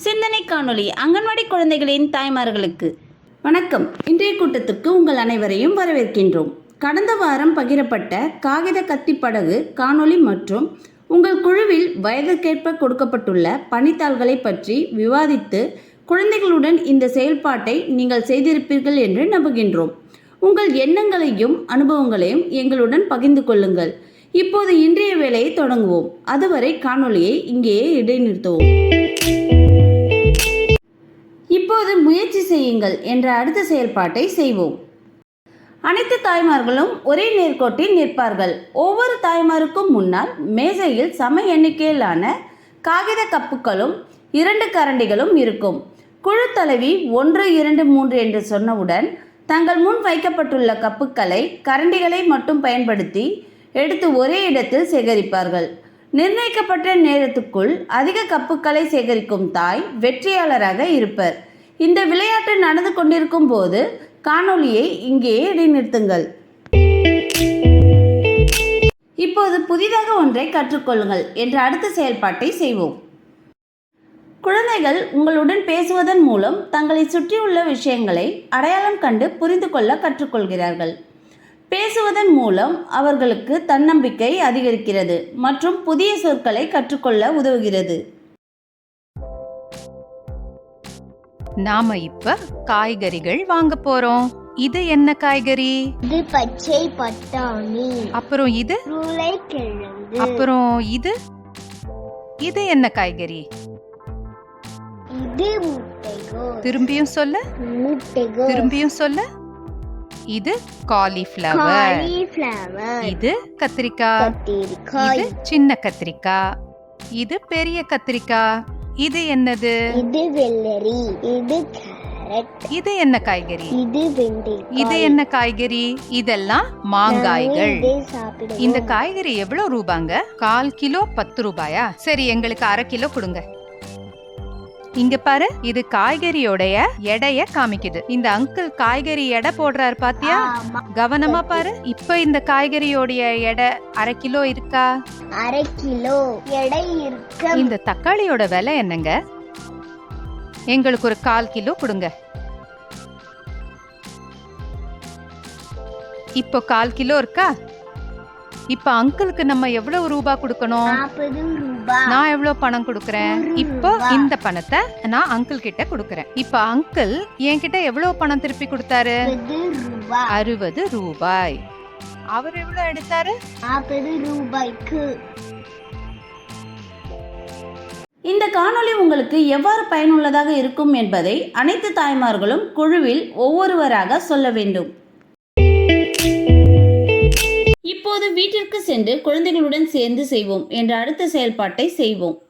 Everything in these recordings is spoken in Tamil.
சிந்தனை காணொளி அங்கன்வாடி குழந்தைகளின் தாய்மார்களுக்கு. வணக்கம். இன்றைய கூட்டத்திற்கு உங்கள் அனைவரையும் வரவேற்கின்றோம். கடந்த வாரம் பகிரப்பட்ட காகித கத்தி படகு காணொளி மற்றும் உங்கள் குழுவில் வயதுக்கேற்ப கொடுக்கப்பட்டுள்ள பணித்தாள்களை பற்றி விவாதித்து குழந்தைகளுடன் இந்த செயல்பாட்டை நீங்கள் செய்திருப்பீர்கள் என்று நம்புகின்றோம். உங்கள் எண்ணங்களையும் அனுபவங்களையும் எங்களுடன் பகிர்ந்து கொள்ளுங்கள். இப்போது இன்றைய வேலையை தொடங்குவோம். அதுவரை காணொலியை இங்கேயே இடைநிறுத்துவோம். இப்போது முயற்சி செய்யுங்கள் என்ற அடுத்த செயல்பாட்டை செய்வோம். அனைத்து தாய்மார்களும் ஒரே நேர்கோட்டில் நிற்பார்கள். ஒவ்வொரு தாய்மாருக்கும் முன்னால் மேசையில் சம எண்ணிக்கையிலான காகித கப்புகளும் இரண்டு கரண்டிகளும் இருக்கும். குழு தலைவி ஒன்று இரண்டு மூன்று என்று சொன்னவுடன் தங்கள் முன் வைக்கப்பட்டுள்ள கப்புகளை கரண்டிகளை மட்டும் பயன்படுத்தி எடுத்து ஒரே இடத்தில் சேகரிப்பார்கள். நிர்ணயிக்கப்பட்ட நேரத்துக்குள் அதிக கப்புகளை சேகரிக்கும் தாய் வெற்றியாளராக இருப்பர். இந்த விளையாட்டு நடந்து கொண்டிருக்கும் போது காணொளியை இங்கேயே இடைநிறுத்துங்கள். இப்போது புதிதாக ஒன்றை கற்றுக்கொள்ளுங்கள் என்ற அடுத்த செயல்பாட்டை செய்வோம். குழந்தைகள் உங்களுடன் பேசுவதன் மூலம் தங்களை சுற்றியுள்ள விஷயங்களை அடையாளம் கண்டு புரிந்து கொள்ள கற்றுக்கொள்கிறார்கள். பேசுவதன் மூலம் அவர்களுக்கு தன்னம்பிக்கை அதிகரிக்கிறது மற்றும் புதிய சொற்களை கற்றுக்கொள்ள உதவுகிறது. நாம இப்ப காய்கறிகள் வாங்க போறோம். இது என்ன காய்கறி? இது பச்சை பட்டாணி. அப்புறம் இது? உருளைக்கிழங்கு. அப்புறம் இது? இது என்ன காய்கறி? இது முட்டைகோஸ். திரும்பியும் சொல்ல. முட்டைகோஸ். திரும்பியும் சொல்ல. இது காலிஃப்ளவர் இது கத்திரிக்காய் இது சின்ன கத்திரிக்காய் இது பெரிய கத்திரிக்காய் இது என்னது? இது வெள்ளரி. இது இது என்ன காய்கறி? இது என்ன காய்கறி? இதெல்லாம் மாங்காய்கள். இந்த காய்கறி எவ்வளவு ரூபாங்க? கால் கிலோ பத்து ரூபாயா? சரி எங்களுக்கு அரை கிலோ கொடுங்க. இங்க பாரு இது காய்கறியோடைய எடைய காமிக்குது. இந்த அங்கிள் காய்கறி எடை போடுறாரு பாத்தியா. கவனமா பாரு இப்ப இந்த காய்கறியோடைய எடை அரை கிலோ இருக்கா? அரை கிலோ எடை இருக்க. இந்த தக்காளியோட விலை என்னங்க? எங்களுக்கு ஒரு கால் கிலோ கொடுங்க. இப்போ கால் கிலோ இருக்கா? இப்ப அங்கிளுக்கு நம்ம எவ்வளவு ரூபா கொடுக்கணும்? நான் எவ்வளவு பணம் கொடுக்கறேன்? இப்போ. இந்த பணத்தை நான் அங்கிள் கிட்ட கொடுக்கறேன். இப்ப அங்கிள் என்கிட்ட எவ்வளவு பணம் திருப்பி கொடுத்தாரு? அறுபது ரூபாய். அவர் எவ்வளவு எடுத்தாரு? ரூபாய்க்கு. இந்த காணொளி உங்களுக்கு எவ்வாறு பயனுள்ளதாக இருக்கும் என்பதை அனைத்து தாய்மார்களும் குழுவில் ஒவ்வொருவராக சொல்ல வேண்டும். இப்போது வீட்டிற்கு சென்று குழந்தைகளுடன் சேர்ந்து செய்வோம் என்ற அடுத்த செயல்பாட்டை செய்வோம்.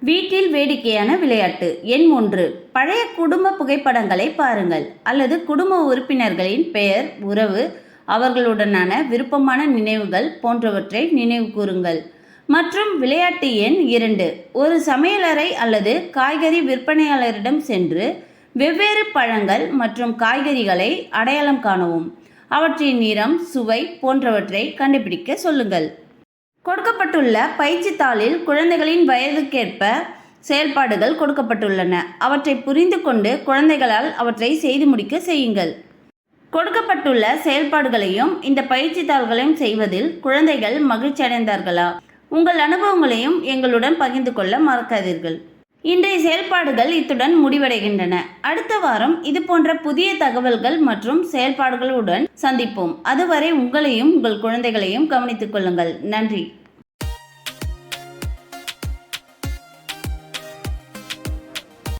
வீட்டில் வேடிக்கையான விளையாட்டு. எண் ஒன்று. பழைய குடும்ப புகைப்படங்களை பாருங்கள். அல்லது குடும்ப உறுப்பினர்களின் பெயர் உறவு அவர்களுடனான விருப்பமான நினைவுகள் போன்றவற்றை நினைவு கூறுங்கள். மற்றும் விளையாட்டு எண் இரண்டு. ஒரு சமையலறை அல்லது காய்கறி விற்பனையாளரிடம் சென்று வெவ்வேறு பழங்கள் மற்றும் காய்கறிகளை அடையாளம் காணவும். அவற்றின் நிறம் சுவை போன்றவற்றை கண்டுபிடிக்க சொல்லுங்கள். கொடுக்கப்பட்டுள்ள பயிற்சி தாளில் குழந்தைகளின் வயதுக்கேற்ப செயல்பாடுகள் கொடுக்கப்பட்டுள்ளன. அவற்றை புரிந்து கொண்டு குழந்தைகளால் அவற்றை செய்து முடிக்க செய்யுங்கள். கொடுக்கப்பட்டுள்ள செயல்பாடுகளையும் இந்த பயிற்சி தாள்களையும் செய்வதில் குழந்தைகள் மகிழ்ச்சி அடைந்தார்களா உங்கள் அனுபவங்களையும் எங்களுடன் பகிர்ந்து கொள்ள மறக்காதீர்கள். இன்றைய செயல்பாடுகள் இத்துடன் முடிவடைகின்றன. அடுத்த வாரம் இது போன்ற புதிய தகவல்கள் மற்றும் செயல்பாடுகளுடன் சந்திப்போம். அதுவரை உங்களையும் உங்கள் குழந்தைகளையும் கவனித்துக் கொள்ளுங்கள். நன்றி.